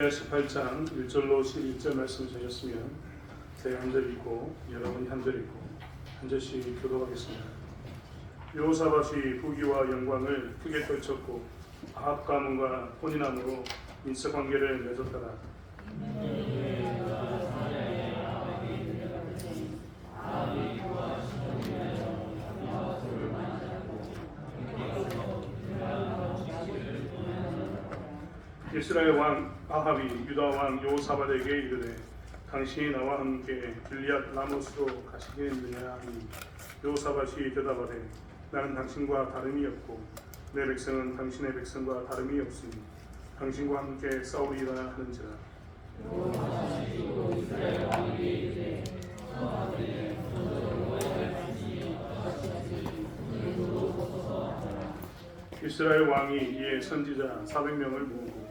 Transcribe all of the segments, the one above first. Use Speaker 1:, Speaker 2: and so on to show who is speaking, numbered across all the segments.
Speaker 1: 18장 1절로 11절 말씀 주셨으면 제가 한 절 읽고 여러분이 한 절 읽고 한 절씩 교도하겠습니다. 요사밭이 부귀와 영광을 크게 떨쳤고 아합 가문과 혼인함으로 인척 관계를 맺었더라. 이스라엘 왕 아합이 유다 왕 요사밧에게 이르되 당신이 나와 함께 길리앗 라모스로 가시겠느냐 하니 요사밧이 대답하되 나는 당신과 다름이 없고 내 백성은 당신의 백성과 다름이 없으니 당신과 함께 싸우리라 하는지라. 이스라엘 왕이 이에 선지자 400명을 모으고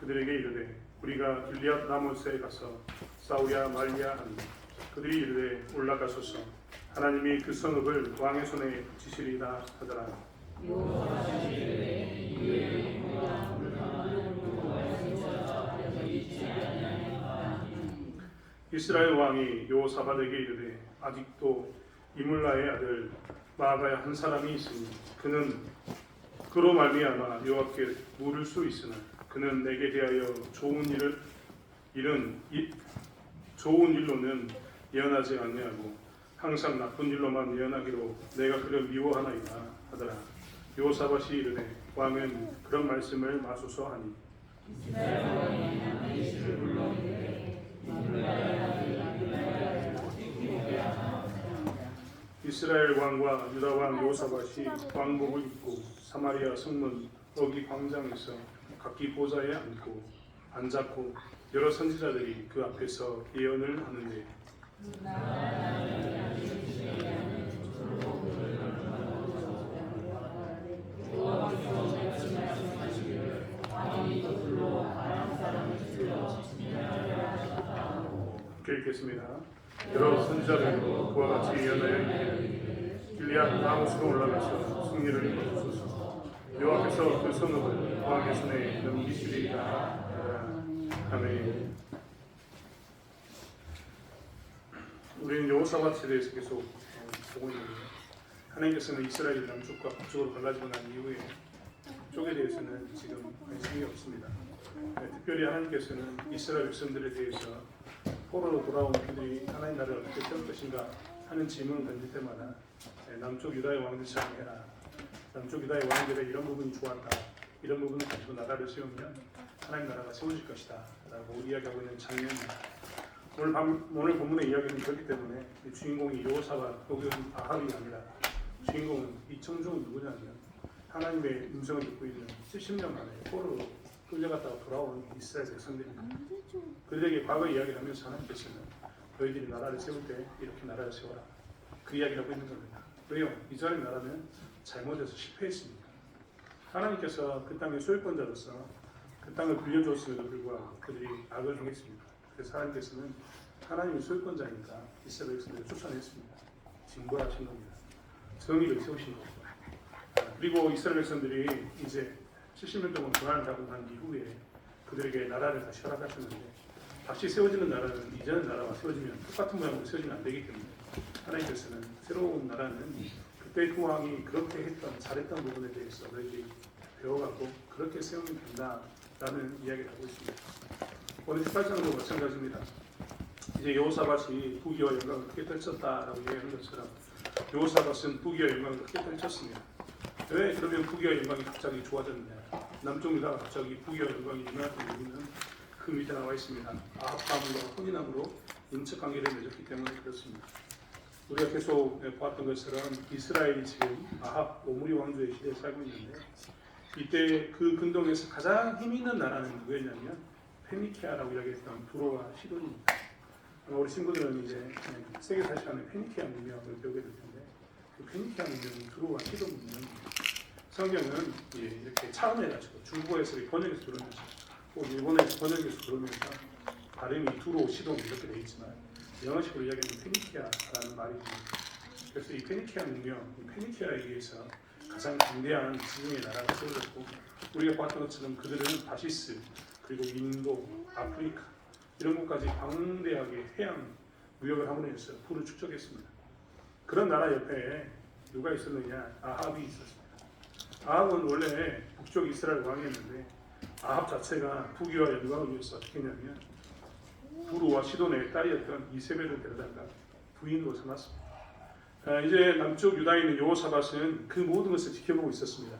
Speaker 1: 그들에게 이르되 우리가 길리앗 라모스에 가서 싸우랴 말랴 하니 그들이 이르되 올라가소서. 하나님이 그 성읍을 왕의 손에 붙이시리라 하더라. 이스라엘 왕이 요사밧에게 이르되 아직도 이물라의 아들 마아가야 한 사람이 있으니 그는 그로 말미암아 여호와께 물을 수 있으나 그는 내게 대하여 좋은 일을 일은 이, 좋은 일로는 예언하지 아니하고 항상 나쁜 일로만 예언하기로 내가 그를 미워하나이다 하더라. 요사밭이 이르되 왕은 그런 말씀을 마소서하니. 이스라엘 왕과 유다 왕 요사밭이 왕복을 입고 사마리아 성문 어기 광장에서 각기 보좌에 앉고 앉았고 여러 선지자들이 그 앞에서 예언을 하는데 읽겠습니다. 여러 선지자들도 그와 같이 예언하여 길리앗 나무스로 올라가서 승리를 이루소서 여호와께서 그 성읍 손에 넘기시리라 아멘 우리는 여호사밧에 대해서 계속 어, 보고 있는데 하나님께서는 이스라엘이 남쪽과 북쪽으로 갈라지고 난 이후에 북쪽에 대해서는 지금 관심이 없습니다. 네, 특별히 하나님께서는 이스라엘 백성들에 대해서 포로로 돌아온 그들이 하나님 나라를 어떻게 세울 것인가 하는 질문을 던질 때마다 네, 남쪽 유다의 왕들처럼 해라 남쪽 유다의 왕들의 이런 부분이 좋았다 이런 부분을 가지고 나라를 세우면 하나님 나라가 세워질 것이다 라고 이야기하고 있는 장면입니다 오늘, 밤, 오늘 본문의 이야기는 그렇기 때문에 이 주인공이 요사가 혹은 아합이 아니라 주인공은 이 청중은 누구냐면 하나님의 음성을 듣고 있는 70년 만에 포로로 끌려갔다가 돌아온 이스라엘 백성들입니다. 그들에게 과거 이야기를 하면서 하나님께서는 너희들이 나라를 세울 때 이렇게 나라를 세워라. 그 이야기를 하고 있는 겁니다. 왜요? 이스라엘 나라는 잘못해서 실패했습니다. 하나님께서 그 땅의 소유권자로서 그 땅을 빌려줬음에도 불구하고 그들이 악을 행했습니다. 그래서 하나님께서는 하나님의 소유권자니까 이스라엘 백성들을 쫓아냈습니다. 징벌하신 겁니다. 정의를 세우신 겁니다. 그리고 이스라엘 백성들이 이제 70년 동안 고난을 하고 난 이후에 그들에게 나라를 다시 허락하셨는데 다시 세워지는 나라는 이전의 나라와 세워지면 똑같은 모양으로 세워지면 안 되기 때문에 하나님께서는 새로운 나라는 그때 그 왕이 그렇게 했던 잘했던 부분에 대해서 너희들이 배워가고 그렇게 세우면 된다라는 이야기를 하고 있습니다. 오늘 18장도 마찬가지입니다. 이제 여호사밭이 부귀와 영광을 크게 떨쳤다라고 이야기하는 것처럼 여호사밭은 부귀와 영광을 크게 떨쳤습니다. 왜 그러면 부귀와 영광이 갑자기 좋아졌느냐? 남쪽 유다가 갑자기 부귀와 영광이 일어났던 이유는 그 밑에 나와 있습니다. 아합과문과 혼인함으로 인척 관계를 맺었기 때문에 그렇습니다. 우리가 계속 보았던 것처럼 이스라엘이 지금 아합 오므리 왕조의 시대에 살고 있는데 이때 그 근동에서 가장 힘 있는 나라는 누구였냐면 페니키아라고 이야기했던 두로와 시돈입니다. 우리 친구들은 이제 세계 사시간에 페니키아 문명을 배우게 될 텐데 그 페니키아 문명이 두로와 시돈 문명입니다. 성경은 예, 이렇게 차음해가지고 중국어에서 번역해서 들으면서 또 일본에서 번역해서 들으면서 발음이 두로, 시동 이렇게 되어 있지만 영어식으로 이야기하면 페니키아라는 말이 있습니다. 그래서 이 페니키아 문명, 이 페니키아에 의해서 가장 강대한 지중해 나라가 세워졌고 우리가 봤던 것처럼 그들은 다시스, 그리고 인도, 아프리카 이런 곳까지 방대하게 해양 무역을 함으로 해서 부를 축적했습니다. 그런 나라 옆에 누가 있었느냐? 아합이 있었습니다. 아합은 원래 북쪽 이스라엘 왕이었는데 아합 자체가 부귀와 영광을 위해서 어떻게 했냐면 부르와 시돈의 딸이었던 이세벨을 데려다가 부인으로 삼았습니다. 아, 이제 남쪽 있는 여호사밧은 그 모든 것을 지켜보고 있었습니다.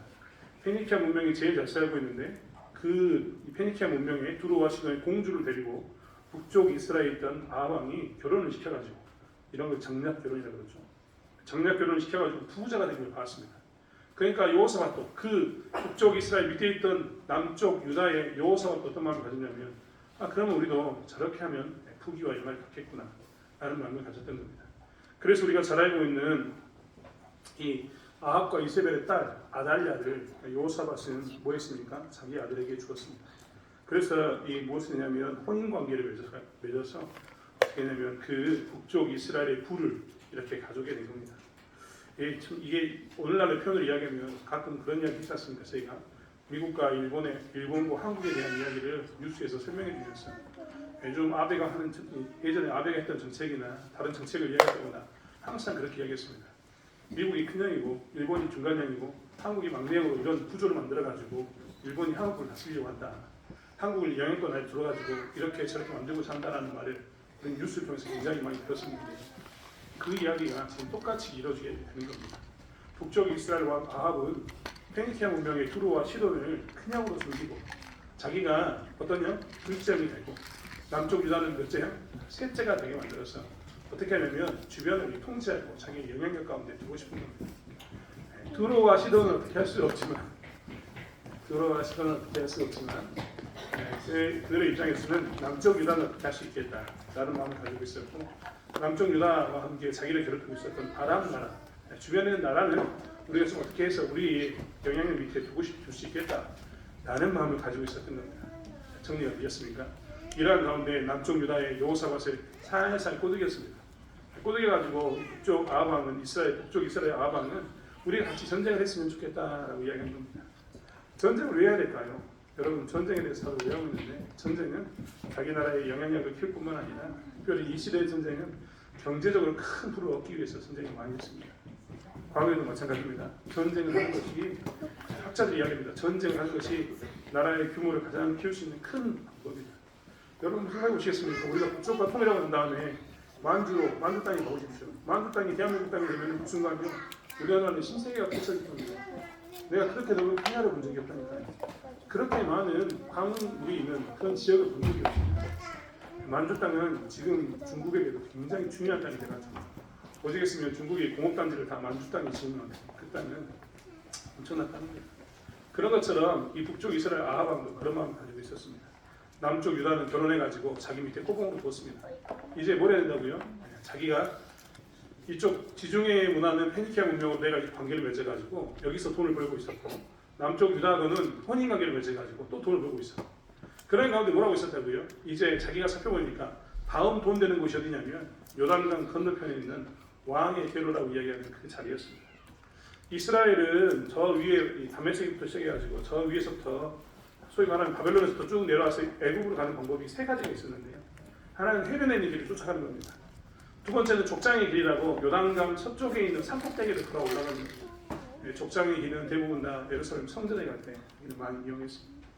Speaker 1: 페니키아 문명이 제일 잘 살고 있는데 그 페니키아 문명에 두루와 시돈의 공주를 데리고 북쪽 이스라엘에 있던 아왕이 결혼을 시켜가지고 이런 걸 정략 결혼이라고 그러죠. 정략 결혼을 시켜가지고 부자가 되는 걸 봤습니다. 그러니까 여호사밧도 그 북쪽 이스라엘 밑에 있던 남쪽 유다의 여호사밧도 어떤 마음을 가졌냐면 아 그러면 우리도 저렇게 하면 부귀와 영광을 갖겠구나 라는 마음을 가졌던 겁니다. 그래서 우리가 잘 알고 있는 이 아합과 이세벨의 딸 아달랴를 여호사밧은 뭐 했습니까? 자기 아들에게 주었습니다. 그래서 이 무엇을 했냐면 혼인 관계를 맺어서, 맺어서 어떻게 했냐면 그 북쪽 이스라엘의 부를 이렇게 가져오게 된 겁니다. 이게 오늘날의 표현을 이야기하면 가끔 그런 이야기 있지 않습니까? 저희가 미국과 일본의 일본과 한국에 대한 이야기를 뉴스에서 설명해 주면서 요즘 아베가 하는 정- 예전에 아베가 했던 정책이나 다른 정책을 이야기하거나 항상 그렇게 이야기했습니다. 미국이 큰형이고 일본이 중간형이고 한국이 막내형으로 이런 구조를 만들어 가지고 일본이 한국을 다스리려고 한다. 한국을 영향권 안에 들어가지고 이렇게 저렇게 만들고 산다라는 말을 우리 뉴스를 통해서 굉장히 많이 들었습니다. 그 이야기가 지금 똑같이 이루어지게 되는 겁니다. 북쪽 이스라엘과 아합은 페니키아 문명의 두루와 시돈을 큰 형으로 섬기고 자기가 어떤 형? 둘째 형이 되고 남쪽 유다는 몇째 형? 셋째가 되게 만들어서 어떻게 하냐면 주변을 통제하고 자기 영향력 가운데 두고 싶은 겁니다. 네, 두루와 시돈은 어떻게 할 수 없지만 두루와 시돈은 어떻게 할 수 없지만 네, 그- 그들의 입장에서는 남쪽 유다는 어떻게 할 수 있겠다 라는 마음을 가지고 있었고 남쪽 유다와 함께 자기를 괴롭히고 있었던 아람 나라 네, 있는 나라는 우리가 좀 어떻게 해서 우리 영향력 밑에 두고 줄수 있겠다라는 마음을 가지고 있었던 겁니다. 정리가 되었습니까? 이러한 가운데 남쪽 유다의 여호사밧을 살살 꼬드겼습니다. 꼬드겨가지고 북쪽 아합왕은 이스라엘 북쪽 이스라엘 아합왕은 우리가 같이 전쟁을 했으면 좋겠다라고 이야기한 겁니다. 전쟁을 왜 해야 될까요? 여러분 전쟁에 대해서 다들 외우고 있는데 전쟁은 자기 나라의 영향력을 키울 뿐만 아니라 특별히 이 시대의 전쟁은 경제적으로 큰 부를 얻기 위해서 전쟁을 많이 했습니다. 과거에도 마찬가지입니다. 전쟁을 하는 것이 학자들이 이야기합니다. 전쟁을 하는 것이 나라의 규모를 가장 키울 수 있는 큰 방법입니다. 여러분 생각해 보시겠습니까? 우리가 북쪽과 통일하고 난 다음에 만주로 만주 땅에 가보십시오. 만주 땅이 대한민국 땅이 되면 그 순간요 우리나라는 신세계가 펼쳐질 겁니다. 내가 그렇게 넓은 평야를 본 적이 없다니까요. 그렇게 많은 광물이 있는 그런 지역을 본 적이 없습니다. 만주 땅은 지금 중국에게도 굉장히 중요한 땅이 돼가지고 보시겠으면 중국이 공업단지를 다 만주 땅에 지으면 그 땅은 엄청난 땅입니다. 그런 것처럼 이 북쪽 이스라엘 아합왕도 그런 마음을 가지고 있었습니다. 남쪽 유다는 결혼해가지고 자기 밑에 꼬봉으로 뒀습니다. 이제 뭘 해야 된다고요? 자기가 이쪽 지중해 문화는 페니키아 문명으로 내가 이 관계를 맺어가지고 여기서 돈을 벌고 있었고 남쪽 유다는 혼인 관계를 맺어가지고 또 돈을 벌고 있어. 그런 가운데 뭐라고 있었다고요? 이제 자기가 살펴보니까 다음 돈 되는 곳이 어디냐면 요단강 건너편에 있는 왕의 대로라고 이야기하는 그 자리였습니다. 이스라엘은 저 위에 이 다메섹부터 시작해가지고 저 위에서부터 소위 말하는 바벨론에서부터 쭉 내려와서 애국으로 가는 방법이 세 가지가 있었는데요. 하나는 해변에 있는 길을 쫓아가는 겁니다. 두 번째는 족장의 길이라고 요단강 서쪽에 있는 산꼭대기를 걸어 올라가는 겁니다. 네, 족장의 길은 대부분 다 예루살렘 성전에 갈 때 많이 이용했습니다.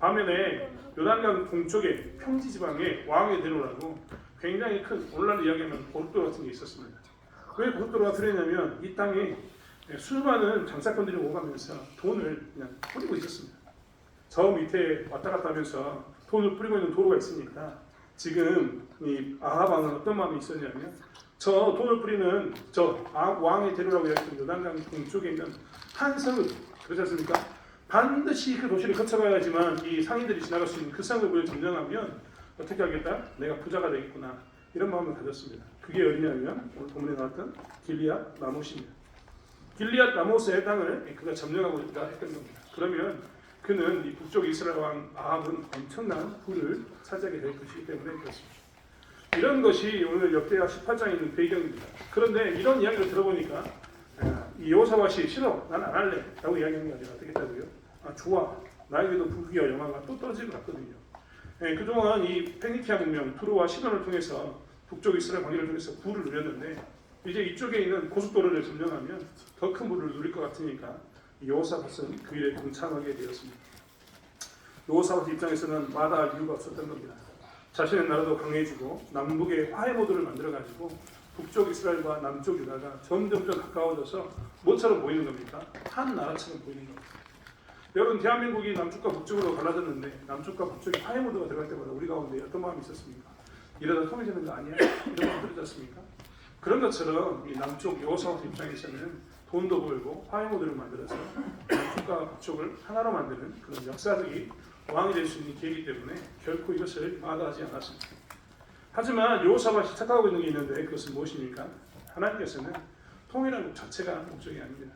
Speaker 1: 반면에 요단강 동쪽에 평지 지방에 왕의 대로라고 굉장히 큰 오늘날 이야기하면 고속도로 같은 게 있었습니다. 왜 고속도로가 필요했냐면 이 땅에 수많은 장사꾼들이 오가면서 돈을 그냥 뿌리고 있었습니다. 저 밑에 왔다 갔다 하면서 돈을 뿌리고 있는 도로가 있으니까 지금 이 아합왕은 어떤 마음이 있었냐면 저 돈을 뿌리는 저 아- 왕의 대로라고 이야기했던 요단강 동쪽에 있는 한 성을 그렇지 않습니까? 반드시 그 도시를 거쳐가야지만 이 상인들이 지나갈 수 있는 그 성을 점령하면 어떻게 하겠다? 내가 부자가 되겠구나 이런 마음을 가졌습니다. 그게 어디냐면 오늘 본문에 나왔던 길리앗 라못입니다. 길리앗 라못의 땅을 그가 점령하고 있다 했던 겁니다. 그러면 그는 이 북쪽 이스라엘 왕 아합은 엄청난 부를 차지하게 될 것이기 때문에 그렇습니다. 이런 것이 오늘 역대하 18장에 있는 배경입니다. 그런데 이런 이야기를 들어보니까 야, 이 여호사밧이 싫어, 난 안 할래 라고 이야기하는 게 아니라 어떻게 했다고요? 아 좋아, 나에게도 부귀와 영화가 또 떨어질 것 같거든요. 예, 그동안 이 페니키아 문명 투르와 시돈을 통해서 북쪽 이스라엘 관계를 통해서 부를 누렸는데 이제 이쪽에 있는 고속도로를 점령하면 더 큰 부를 누릴 것 같으니까 여호사밧은 그 일에 동참하게 되었습니다. 여호사밧 입장에서는 마다할 이유가 없었던 겁니다. 자신의 나라도 강해지고 남북의 화해 모드를 만들어 가지고 북쪽 이스라엘과 남쪽 유다가 점점점 가까워져서 뭐처럼 보이는 겁니까? 한 나라처럼 보이는 겁니다. 여러분 대한민국이 남쪽과 북쪽으로 갈라졌는데 남쪽과 북쪽이 화해 모드가 들어갈 때마다 우리 가운데 어떤 마음이 있었습니까? 이러다 통일되는 거 아니야? 이런 마음 들었습니까? 그런 것처럼 이 남쪽 여호사밧 입장에서는 돈도 벌고 화해 모드를 만들어서 남쪽과 북쪽을 하나로 만드는 그런 역사적인 왕이 될 수 있는 기회이기 때문에 결코 이것을 마다하지 않았습니다. 하지만 여호사밧이 착각하고 있는 게 있는데 그것은 무엇입니까? 하나님께서는 통일하는 것 자체가 목적이 아닙니다.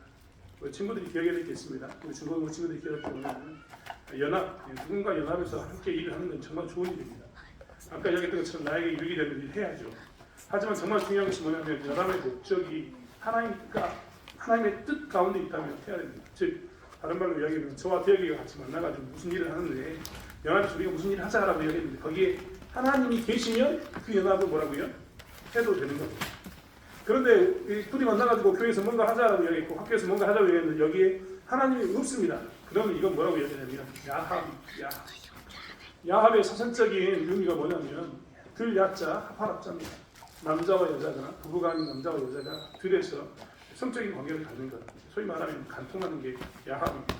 Speaker 1: 우리 친구들이 기억해야 될 게 있습니다. 우리 중고등부 친구들이 기억할 때 보면 연합, 누군가 연합해서 함께 일을 하는 건 정말 좋은 일입니다. 아까 이야기했던 것처럼 나에게 이익이 되는 일 해야죠. 하지만 정말 중요한 것이 뭐냐면 연합의 목적이 하나님과 하나님의 뜻 가운데 있다면 해야 됩니다. 즉 다른 말로 이야기하면 저와 대혁이가 같이 만나가지고 무슨 일을 하는데 연합에서 우리가 무슨 일을 하자라고 이야기했는데 거기에 하나님이 계시면 그 연합은 뭐라고요? 해도 되는 겁니다. 그런데 이 둘이 만나가지고 교회에서 뭔가 하자라고 이야기했고 학교에서 뭔가 하자고 이야기했는데 여기에 하나님이 없습니다. 그러면 이건 뭐라고 이야기하냐면 야합, 야합. 야합의 사전적인 의미가 뭐냐면 들야자 합합자입니다. 남자와 여자가 부부가 아닌 남자와 여자가 들에서 성적인 관계를 갖는 것. 소위 말하면 간통하는 게 야합입니다.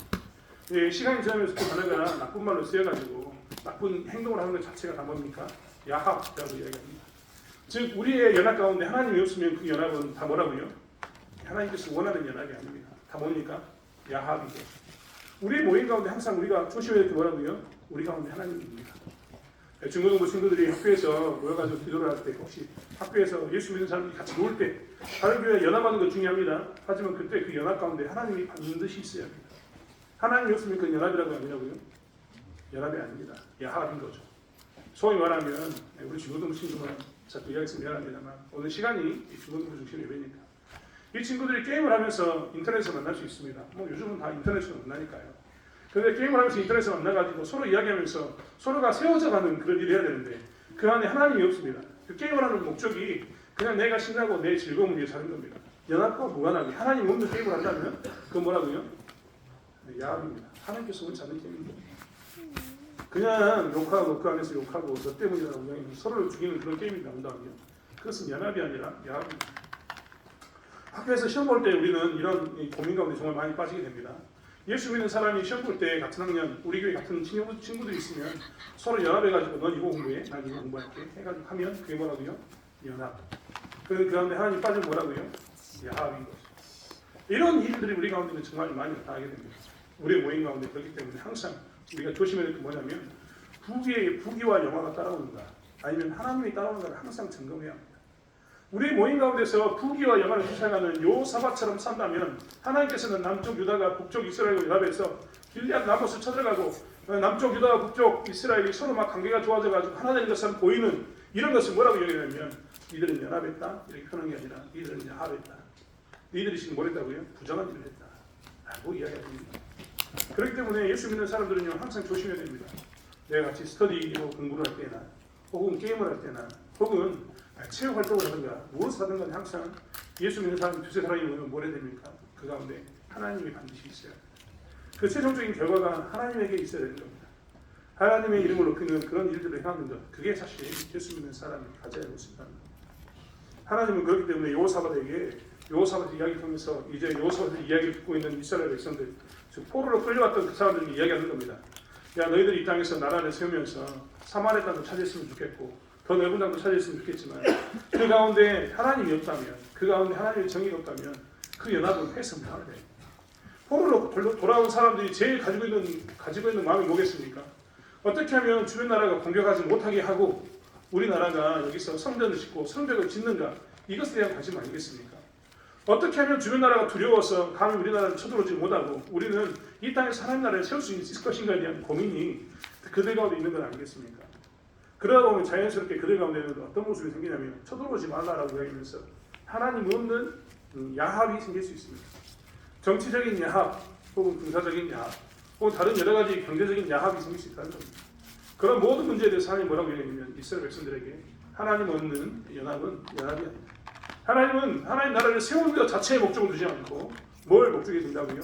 Speaker 1: 예, 시간이 지나면서 그 단어가 나쁜 말로 쓰여가지고 나쁜 행동을 하는 것 자체가 다 뭡니까? 야합이라고 이야기합니다. 즉 우리의 연합 가운데 하나님이 없으면 그 연합은 다 뭐라고요? 하나님께서 원하는 연합이 아닙니다. 다 뭡니까? 야합이죠. 우리의 모임 가운데 항상 우리가 조심해야 될 게 뭐라고요? 우리 가운데 하나님입니다. 중고등부 친구들이 학교에서 모여가지고 기도를 할 때 혹시 학교에서 예수 믿는 사람들이 같이 놀때 다른 교회 연합하는 거 중요합니다. 하지만 그때 그 연합 가운데 하나님이 반드시 있어야 합니다. 하나님이 없으면 그 연합이라고 아니라고요? 연합이 아닙니다. 야합인 거죠. 소위 말하면 우리 중고등부 친구는 자꾸 이야기해서 미안합니다만 오늘 시간이 이 중고등부 중심 예배니까 이 친구들이 게임을 하면서 인터넷에서 만날 수 있습니다. 뭐 요즘은 다 인터넷으로 만나니까요. 그런데 게임을 하면서 인터넷에서 만나가지고 서로 이야기하면서 서로가 세워져가는 그런 일을 해야 되는데 그 안에 하나님이 없습니다. 그 게임을 하는 목적이 그냥 내가 신나고 내 즐거움을 위해 사는 겁니다. 연합과 무관하게 하나님 없는 게임을 한다면 그건 뭐라고요? 네, 야합입니다. 하나님께서 원치 않는 게임입니다. 그냥 욕하고 그 안에서 욕하고 너 때문이라고 그냥 서로를 죽이는 그런 게임이 나온다면요. 그것은 연합이 아니라 야합입니다. 학교에서 시험 볼 때 우리는 이런 이 고민 가운데 정말 많이 빠지게 됩니다. 예수 믿는 사람이 시험 볼 때 같은 학년, 우리 교회 같은 친구, 친구들이 있으면 서로 연합해가지고 넌 이거 공부해, 난 이거 공부할게 해가지고 하면 그게 뭐라고요? 연합. 그 가운데 하나님 빠지면 뭐라고요? 야합인 거죠. 이런 일들이 우리 가운데는 정말 많이 나타나게 됩니다. 우리의 모임 가운데 그렇기 때문에 항상 우리가 조심해야 될 게 뭐냐면 부귀의 부귀와 영화가 따라오는가 아니면 하나님이 따라오는가를 항상 점검해야 합니다. 우리 모임 가운데서 부귀와 영화를 쫓아가는 요사바처럼 산다면 하나님께서는 남쪽 유다가 북쪽 이스라엘과 연합해서 길리앗 나못을 쳐들어가고 남쪽 유다와 북쪽 이스라엘이 서로 막 관계가 좋아져가지고 하나 되는 것처럼 보이는 이런 것을 뭐라고 얘기하냐면 이들은 연합했다. 이렇게 표현한 게 아니라 이들은 야합했다. 이들이 지금 뭘 했다고요? 부정한 일을 했다. 라고 이야기합니다. 그렇기 때문에 예수 믿는 사람들은요 항상 조심해야 됩니다. 내가 같이 스터디로 공부를 할 때나 혹은 게임을 할 때나 혹은 체육 활동을 하든가 무엇을 하든 간에 항상 예수 믿는 사람 두세 사람이 뭘 해야 됩니까? 그 가운데 하나님이 반드시 있어야. 그 최종적인 결과가 하나님에게 있어야 되는 겁니다. 하나님의 이름을 높이는 그런 일들을 행하는 것 그게 사실 예수 믿는 사람이 가져야 할 것입니다. 하나님은 그렇기 때문에 요사밧에게 요사밧 이야기 통해서 이제 요사밧의 이야기를 듣고 있는 이스라엘 백성들 즉 포로로 끌려왔던 그 사람들에게 이야기하는 겁니다. 야 너희들 이 땅에서 나라를 세우면서 사마리 땅도 차지했으면 좋겠고 더 넓은 땅도 차지했으면 좋겠지만 그 가운데 하나님이 없다면 그 가운데 하나님의 정의가 없다면 그 연합은 돼. 포로로 돌- 돌아온 사람들이 제일 가지고 있는 가지고 있는 마음이 뭐겠습니까? 어떻게 하면 주변 나라가 공격하지 못하게 하고 우리나라가 여기서 성전을 짓고 성벽을 짓는가 이것에 대한 관심 아니겠습니까? 어떻게 하면 주변 나라가 두려워서 감히 우리나라를 쳐들어오지 못하고 우리는 이 땅에서 하나님 나라를 세울 수 있을 것인가에 대한 고민이 그들 가운데 있는 건 아니겠습니까? 그러다 보면 자연스럽게 그들 가운데는 어떤 모습이 생기냐면 쳐들어오지 말라라고 이야기하면서 하나님 없는 음, 야합이 생길 수 있습니다. 정치적인 야합 혹은 군사적인 야합 혹은 다른 여러 가지 경제적인 야합이 생길 수 있다는 겁니다. 그런 모든 문제에 대해서 하나님 뭐라고 얘기하냐면 이스라엘 백성들에게 하나님 없는 연합은 연합이 아니다. 하나님은 하나님 나라를 세우는 것 자체의 목적을 두지 않고 뭘 목적이 둔다고요?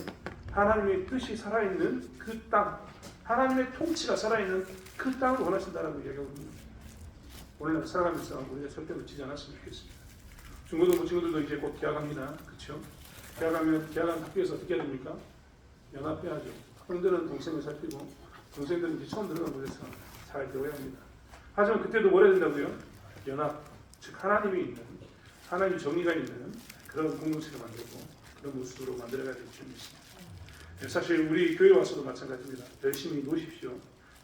Speaker 1: 하나님의 뜻이 살아있는 그 땅, 하나님의 통치가 살아있는 그 땅을 원하신다라고 이야기하거든요. 오늘날 살아가면서 우리가 절대 놓치지 않았으면 좋겠습니다. 중고등부 친구들도 이제 곧 개학합니다. 그렇죠? 개학하면 개학한 학교에서 어떻게 해야 됩니까? 연합해야죠. 형들은 동생을 살피고 동생들은 이제 처음 들어간 곳에서 잘 배워야 합니다. 하지만 그때도 뭘 해야 된다고요? 연합, 즉 하나님이 있는 하나님 정의가 있는 그런 공동체를 만들고 그런 모습으로 만들어가야 될. 네, 사실 우리 교회 와서도 마찬가지입니다. 열심히 노십시오.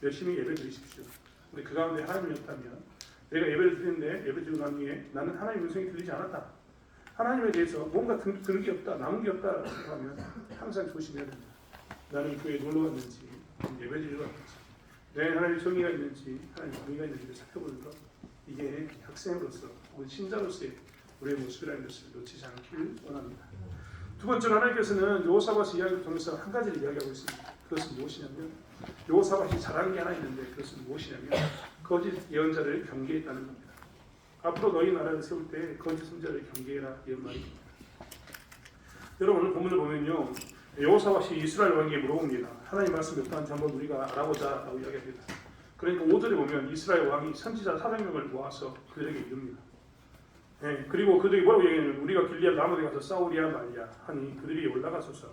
Speaker 1: 열심히 예배 드리십시오. 근데 그 가운데 하나님이 없다면 내가 예배를 드리는데 예배 드리고 난 후에 나는 하나님의 음성이 들리지 않았다. 하나님에 대해서 뭔가 들, 들은 게 없다, 남은 게 없다라고 생각하면 항상 조심해야 됩니다. 나는 교회에 놀러 왔는지 예배 드리러 왔는지 내 하나님의 정의가 있는지 하나님의 정의가 있는지를 살펴보는 것 이게 학생으로서 혹은 신자로서의 우리의 모습이라는 것을 놓치지 않기를 원합니다. 두 번째로 하나님께서는 요사밭 이야기를 통해서 한 가지를 이야기하고 있습니다. 그것은 무엇이냐면 요사밭이 잘하는 게 하나 있는데 그것은 무엇이냐면 거짓 예언자를 경계했다는 겁니다. 앞으로 너희 나라를 세울 때 거짓 선자를 경계해라 이런 말입니다. 여러분 오늘 본문을 보면요. 여호사밧이 이스라엘 왕에게 물어봅니다. 하나님 말씀 몇 가지 한번 우리가 알아보자 라고 이야기합니다. 그러니까 5절에 보면 이스라엘 왕이 선지자 400명을 모아서 그들에게 이릅니다. 네, 그리고 그들이 뭐라고 얘기하냐면 우리가 길리앗 나무에 가서 싸우리야 말이야 하니 그들이 올라가소서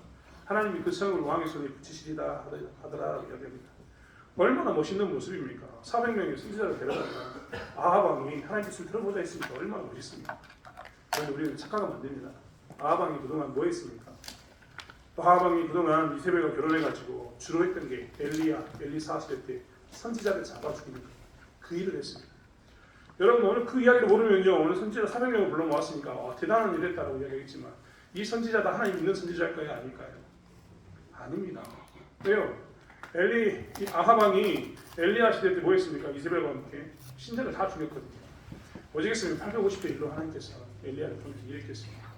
Speaker 1: 하나님이 그 성을 왕의 손에 붙이시리다 하더라 이야기합니다. 얼마나 멋있는 모습입니까? 400명의 선지자를 데려다가 아합 왕이 하나님 뜻을 들어보자 했으니까 얼마나 멋있습니까? 그런데 우리는 착각하면 안 됩니다. 아합 왕이 그동안 뭐 했습니까? 아합 왕이 그동안 이세벨과 결혼해가지고 주로 했던 게 엘리야, 엘리사 시대 때 선지자를 잡아 죽이는 그 일을 했습니다. 여러분 오늘 그 이야기를 모르면요 오늘 선지자 400명을 불러 모았으니까 와, 대단한 일을 했다고 이야기하겠지만 이 선지자 다 하나님 믿는 선지자일까요 아닐까요? 아닙니다. 왜요? 엘리 이 아하방이 엘리야 시대 때 뭐 했습니까? 이세벨과 함께 신자를 다 죽였거든요. 오직했으면 850회 일로 하나님께서 엘리야를 통해서 일으켰습니다.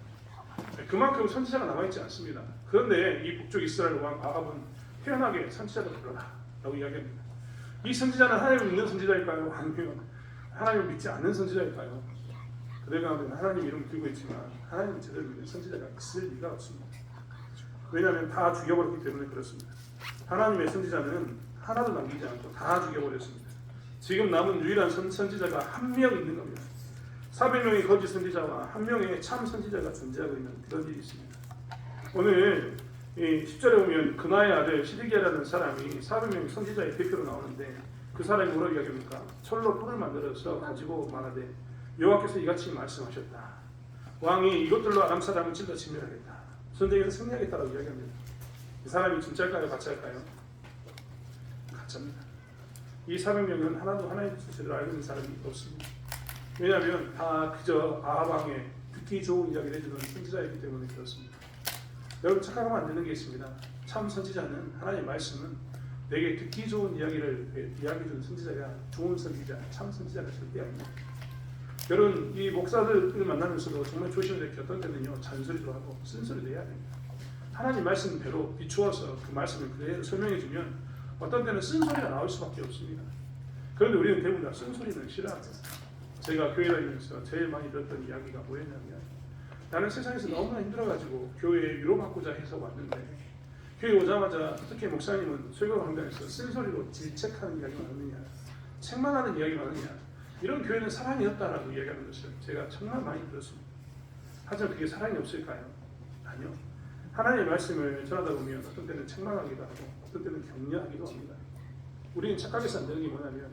Speaker 1: 그만큼 선지자가 남아있지 않습니다. 그런데 이 북쪽 이스라엘 왕 아합은 태연하게 선지자를 불러라 라고 이야기합니다. 이 선지자는 하나님을 믿는 선지자일까요? 아니면 하나님을 믿지 않는 선지자일까요? 그들 가운데는 하나님 이름 들고 있지만 하나님을 제대로 믿는 선지자가 있을 리가 없습니다. 왜냐하면 다 죽여버렸기 때문에 그렇습니다. 하나님의 선지자는 하나도 남기지 않고 다 죽여버렸습니다. 지금 남은 유일한 선, 선지자가 한 명 있는 겁니다. 400명의 거짓 선지자와 한 명의 참 선지자가 존재하고 있는 그런 일이 있습니다. 오늘 이 10절에 보면 그나의 아들 시드기야라는 사람이 400명의 선지자의 대표로 나오는데 그 사람이 뭐라고 이야기합니까? 철로 뿔을 만들어서 가지고 말하되 여호와께서 이같이 말씀하셨다. 왕이 이것들로 아람 사람을 찔러 진멸하겠다. 전쟁에서 승리하겠다라고 이야기합니다. 이 사람이 진짜일까요? 가짜일까요? 가짜입니다. 이 400명은 하나도 하나님의 뜻을 알고 있는 사람이 없습니다. 왜냐하면 다 그저 아하방에 듣기 좋은 이야기를 해주는 선지자이기 때문에 그렇습니다. 여러분 착각하면 안 되는 게 있습니다. 참 선지자는 하나님의 말씀은 내게 듣기 좋은 이야기를 이야기해주는 선지자가 좋은 선지자, 참 선지자가 절대 아닙니다. 여러분 이 목사들을 만나면서도 정말 조심해야 될게 어떤 때는요 잔소리도 하고 쓴소리도 해야 됩니다. 하나님 말씀 대로 비추어서 그 말씀을 그대로 설명해주면 어떤 때는 쓴소리가 나올 수밖에 없습니다. 그런데 우리는 대부분 다 쓴소리는 싫어합니다. 제가 교회 다니면서 제일 많이 들었던 이야기가 뭐였냐면 나는 세상에서 너무나 힘들어가지고 교회에 위로받고자 해서 왔는데 교회 오자마자 어떻게 목사님은 설교 강단에서 쓴소리로 질책하는 이야기가 많느냐 책망하는 이야기가 많느냐 이런 교회는 사랑이 없다라고 이야기하는 것을 제가 정말 많이 들었습니다. 하지만 그게 사랑이 없을까요? 아니요. 하나님의 말씀을 전하다 보면 어떤 때는 책망하기도 하고 어떤 때는 격려하기도 합니다. 우리는 착각해서 안 되는 게 뭐냐면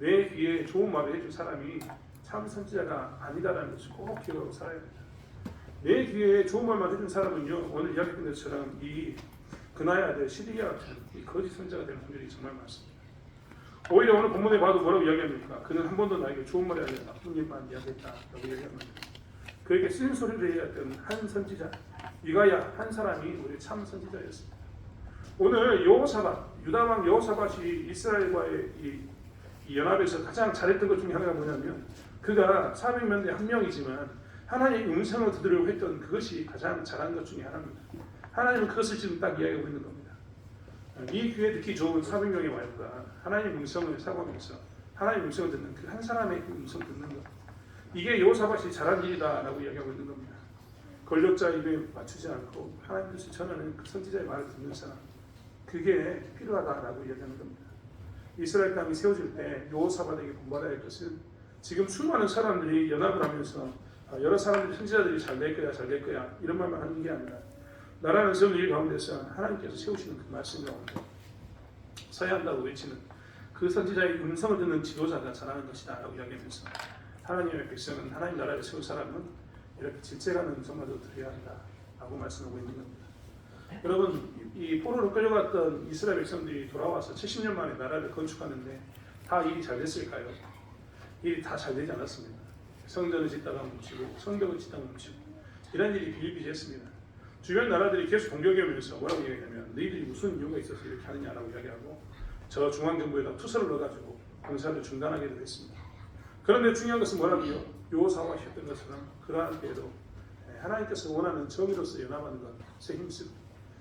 Speaker 1: 내 귀에 좋은 말을 해줄 사람이 참 선지자가 아니다라는 것을 꼭 기억하고 살아야 됩니다. 내 귀에 좋은 말만 해준 사람은요 오늘 이야기했던 것처럼 이 그나야 아들 시리아 같은 이 거짓 선자가 되는 확률이 정말 많습니다. 오히려 오늘 본문에 봐도 뭐라고 이야기합니까? 그는 한 번도 나에게 좋은 말이 아니라 나쁜 일만 이야기했다라고 이야기합니다. 그에게 쓴소리를 해야 했던 한 선지자 이가야 한 사람이 우리 참 선지자였습니다. 오늘 여호사밧 유다 왕 여호사밧이 이스라엘과의 이, 이 연합에서 가장 잘했던 것 중에 하나가 뭐냐면 그가 400명의 한 명이지만 하나님의 음성을 들으려고 했던 그것이 가장 잘한 것 중에 하나입니다. 하나님은 그것을 지금 딱 이야기하고 있는 겁니다. 이 교회 듣기 좋은 400명의 와이프가 하나님의 음성을 사고하면서 하나님의 음성을 듣는 그 한 사람의 그 음성 듣는 것 이게 여호사밧이 잘한 일이다 라고 이야기하고 있는 겁니다. 권력자 입에 맞추지 않고 하나님 뜻을 전하는 그 선지자의 말을 듣는 사람 그게 필요하다라고 이야기하는 겁니다. 이스라엘 땅이 세워질 때 여호사밧에게 본받아야 할 것은 지금 수많은 사람들이 연합을 하면서 아, 여러 사람들이 선지자들이 잘 될 거야 잘 될 거야 이런 말만 하는 게 아니라 나라는 세운 일 가운데서 하나님께서 세우시는 그 말씀 가운데 서야 한다고 외치는 그 선지자의 음성을 듣는 지도자가 잘하는 것이다 라고 이야기하면서 하나님의 백성은 하나님 나라를 세울 사람은 이렇게 질책하는 음성마저 들어야 한다 라고 말씀하고 있는 겁니다. 여러분 이 포로로 끌려갔던 이스라엘 백성들이 돌아와서 70년 만에 나라를 건축하는데 다 일이 잘 됐을까요? 일이 다 잘 되지 않았습니다. 성전을 짓다가 멈추고 성벽을 짓다가 멈추고 이런 일이 비일비재했습니다 주변 나라들이 계속 공격해 오면서 뭐라고 얘기하냐면 너희들이 무슨 이유가 있어서 이렇게 하느냐라고 이야기하고 저 중앙정부에다 투서를 넣어가지고 공사를 중단하게 됐습니다. 그런데 중요한 것은 뭐라고요? 요사와 했던 것처럼 그러한 때에도 하나님께서 원하는 정의로서 연합하는 것에 힘쓰고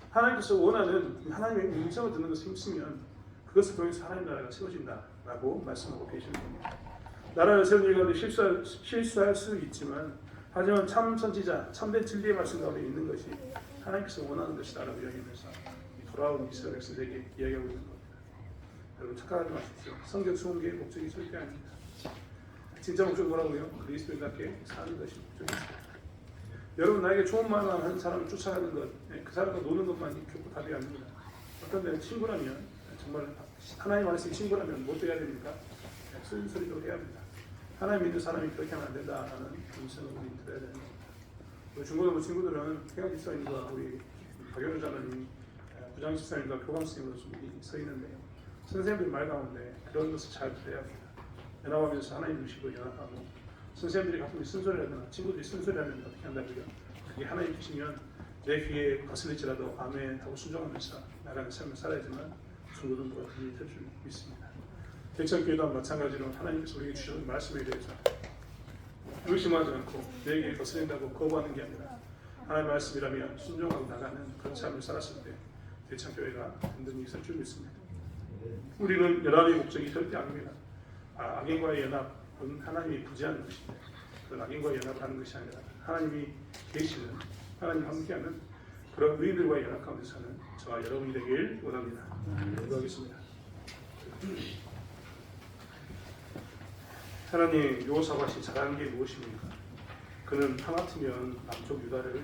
Speaker 1: 하나님께서 원하는 하나님의 음성을 듣는 것에 힘쓰면 그것을 통해서 하나님 나라가 세워진다라고 말씀하고 계시는 겁니다. 나라를 세우는 일 가운데 실수할, 실수할 수 있지만 하지만 참 선지자, 참된 진리의 말씀 가운데 있는 것이 하나님께서 원하는 것이다라고 이야기하면서 이 돌아온 이스라엘 백성에게 이야기하고 있는 겁니다. 여러분 착각하지 마십시오. 성경 수홍계의 목적이 절대 아닙니다. 진짜 목적이 뭐라고요? 그리스도인답게 사는 것이 목적입니다. 여러분 나에게 좋은 말만 하는 사람을 쫓아가는 것, 예, 그 사람과 노는 것만이 결코 답이 아닙니다. 어떤 데는 친구라면 정말 하나님 안에서 친구라면 못 돼야 됩니까? 예, 소리도 해야 합니다. 하나님 믿는 사람이 그렇게 하면 안 된다라는 음성을 우리 들어야 되는. 우리 중고등부 친구들은 태강 집사님과 우리 예, 부장 집사님과 교감 선생님으로서 우리 서 있는데요. 선생님들 말 가운데 그런 것을 잘 들어야 합니다. 연합하면서 하나님 의식을 연합하고 선생님들이 가끔 쓴소리하거나 친구들이 쓴소리하면 어떻게 한다고요? 그게 하나님 뜻이면 내 귀에 거슬릴지라도 아멘 하고 순종하면서 나라는 삶을 살아야지만 중고등부가 그리 될줄 믿습니다. 대천교회도 마찬가지로 하나님께서 우리에게 주시는 말씀에 대해서 의심하지 않고 내게 거슬린다고 거부하는 게 아니라 하나님의 말씀이라면 순종하고 나가는 그런 삶을 살았을 때 대천교회가 든든히 있을 줄 믿습니다. 우리는 연합의 목적이 절대 아닙니다. 아, 악인과의 연합은 하나님이 부재하는 것인데 그 악인과의 연합을 하는 것이 아니라 하나님이 계시는 하나님 함께하는 그런 의인들과의 연합 가운데 사는 저와 여러분이 되길 원합니다. 기도하겠습니다. 하나님 요사밭이 잘하는 게 무엇입니까? 그는 하마트면 남쪽 유다를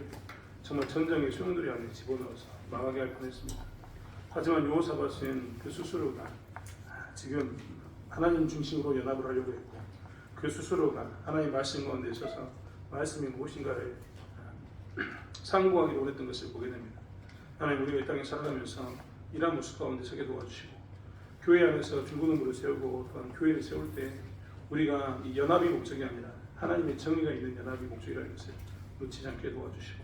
Speaker 1: 정말 전쟁의 소용돌이 안에 집어넣어서 망하게 할 뻔했습니다. 하지만 요사밭은 그 스스로가 지금 하나님 중심으로 연합을 하려고 했고 그 스스로가 하나님 말씀 가운데 있어서 말씀이 무엇인가를 상고하기 원했던 것을 보게 됩니다. 하나님 우리가 이 땅에 살아가면서 이러한 모습 가운데 서게 도와주시고 교회 안에서 중고등부를 세우고 또한 교회를 세울 때 우리가 이 연합이 목적이 아니라 하나님의 정의가 있는 연합이 목적이라는 것을 놓치지 않게 도와주시고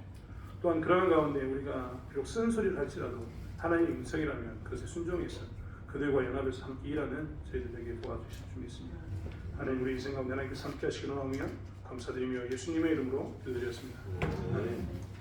Speaker 1: 또한 그러한 가운데 우리가 비록 쓴소리를 할지라도 하나님의 음성이라면 그것에 순종해서 그들과 연합해서 함께 일하는 저희들에게 도와주실 줄 믿습니다. 하나님 우리 인생 가운데 하나님께서 함께 하시기로 하며 감사드리며 예수님의 이름으로 기도드렸습니다. 아멘.